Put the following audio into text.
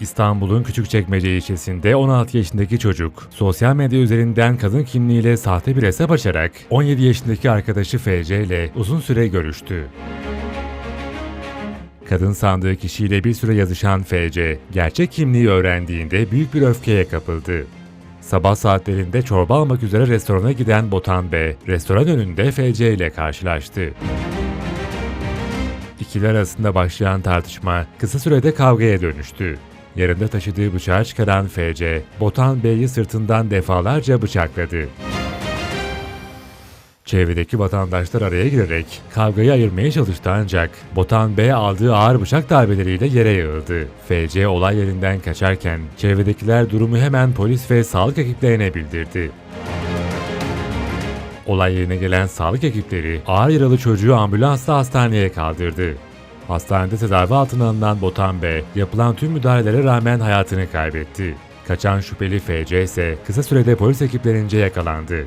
İstanbul'un Küçükçekmece ilçesinde 16 yaşındaki çocuk, sosyal medya üzerinden kadın kimliğiyle sahte bir hesap açarak 17 yaşındaki arkadaşı FC ile uzun süre görüştü. Kadın sandığı kişiyle bir süre yazışan FC, gerçek kimliği öğrendiğinde büyük bir öfkeye kapıldı. Sabah saatlerinde çorba almak üzere restorana giden Botan B, restoran önünde FC ile karşılaştı. İkili arasında başlayan tartışma kısa sürede kavgaya dönüştü. Yanında taşıdığı bıçağı çıkaran FC, Botan Bey'i sırtından defalarca bıçakladı. Çevredeki vatandaşlar araya girerek kavgayı ayırmaya çalıştı ancak Botan Bey aldığı ağır bıçak darbeleriyle yere yığıldı. FC olay yerinden kaçarken çevredekiler durumu hemen polis ve sağlık ekiplerine bildirdi. Olay yerine gelen sağlık ekipleri ağır yaralı çocuğu ambulansla hastaneye kaldırdı. Hastanede tedavi altına alınan Botan Bey yapılan tüm müdahalelere rağmen hayatını kaybetti. Kaçan şüpheli FC ise kısa sürede polis ekiplerince yakalandı.